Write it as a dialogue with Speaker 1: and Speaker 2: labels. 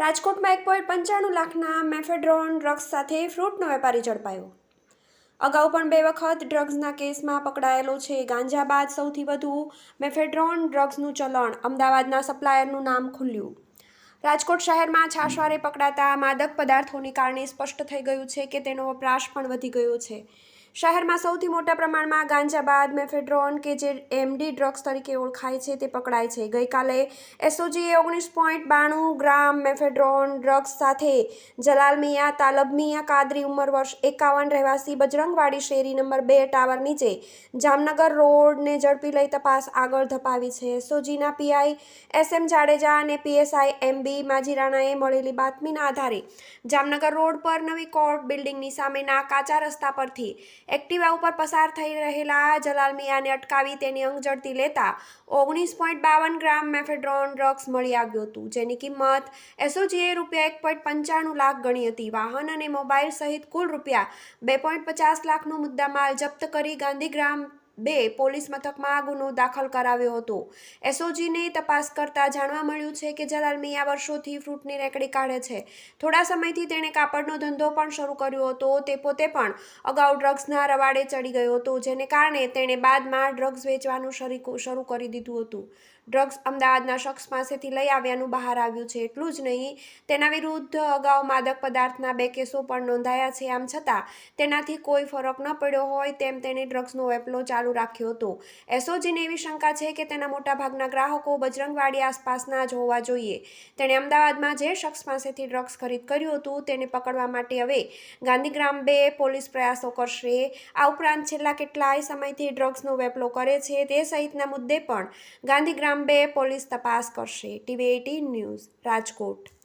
Speaker 1: રાજકોટમાં એક પોઈન્ટ પંચાણું લાખના મેફેડ્રોન ડ્રગ્સ સાથે ફ્રૂટનો વેપારી ઝડપાયો. અગાઉ પણ બે વખત ડ્રગ્સના કેસમાં પકડાયેલો છે ગાંજા બાદ સૌથી વધુ મેફેડ્રોન ડ્રગ્સનું ચલણ અમદાવાદના સપ્લાયરનું નામ ખુલ્યું. રાજકોટ શહેરમાં છાશવારે પકડાતા માદક પદાર્થોને કારણે સ્પષ્ટ થઈ ગયું છે કે તેનો વપરાશ પણ વધી ગયો છે. શહેરમાં સૌથી મોટા પ્રમાણમાં ગાંજા બાદ મેફેડ્રોન કે જે એમડી ડ્રગ્સ તરીકે ઓળખાય છે તે પકડાય છે. ગઈકાલે એસઓજીએ ઓગણીસ પોઈન્ટ બાણું ગ્રામ મેફેડ્રોન ડ્રગ્સ સાથે જલાલ મિયા, તાલબ મિયા, કાદરી ઉંમર વર્ષ એકાવન રહેવાસી બજરંગવાડી શેરી નંબર બે ટાવર નીચે જામનગર રોડને ઝડપી લઈ તપાસ આગળ ધપાવી છે. એસઓજીના પીઆઈ એસ એમ જાડેજા અને પીએસઆઈ એમ બી માજીરાણાએ મળેલી બાતમીના આધારે જામનગર રોડ પર નવી કોર્ટ બિલ્ડિંગની સામેના કાચા રસ્તા પરથી એક્ટિવા ઉપર પસાર થઈ રહેલા જલાલ મિયાને અટકાવી તેની અંગ ઝડપી લેતા ઓગણીસ પોઈન્ટ બાવન ગ્રામ મેફેડ્રોન ડ્રગ્સ મળી આવ્યું હતું, જેની કિંમત એસઓજીએ રૂપિયા એક પોઈન્ટ પંચાણું લાખ ગણી હતી. વાહન અને મોબાઈલ સહિત કુલ રૂપિયા બે પોઈન્ટ પચાસ લાખનો મુદ્દામાલ જપ્ત કરી ગાંધીગ્રામ બે પોલીસ મથકમાં ગુનો દાખલ કરાવ્યો હતો. એસઓજીને તપાસ કરતા જાણવા મળ્યું છે કે જલાલ મિયા વર્ષોથી ફ્રૂટની રેકડી કાઢે છે. થોડા સમયથી તેણે કાપડનો ધંધો પણ શરૂ કર્યો હતો. તે પોતે પણ અગાઉ ડ્રગ્સના રવાડે ચડી ગયો હતો, જેને કારણે તેણે બાદમાં ડ્રગ્સ વેચવાનું શરૂ કરી દીધું હતું. ડ્રગ્સ અમદાવાદના શખ્સ પાસેથી લઈ આવ્યાનું બહાર આવ્યું છે. એટલું જ નહીં, તેના વિરુદ્ધ અગાઉ માદક પદાર્થના બે કેસો પણ નોંધાયા છે. આમ છતાં, તેનાથી કોઈ ફરક ન પડ્યો હોય તેમ તેણે ડ્રગ્સનો વેપલો ચાલુ રાખ્યો હતો. એસઓજીને એવી શંકા છે કે તેના મોટાભાગના ગ્રાહકો બજરંગવાડી આસપાસના જ હોવા જોઈએ. તેણે અમદાવાદમાં જે શખ્સ પાસેથી ડ્રગ્સ ખરીદ કર્યું હતું તેને પકડવા માટે હવે ગાંધીગ્રામ બે પોલીસ પ્રયાસો કરશે. આ ઉપરાંત છેલ્લા કેટલાય સમયથી ડ્રગ્સનો વેપલો કરે છે. તે સહિતના મુદ્દે પણ ગાંધીગ્રામ બે પોલીસ તપાસ કરશે. TV eighteen news Rajkot.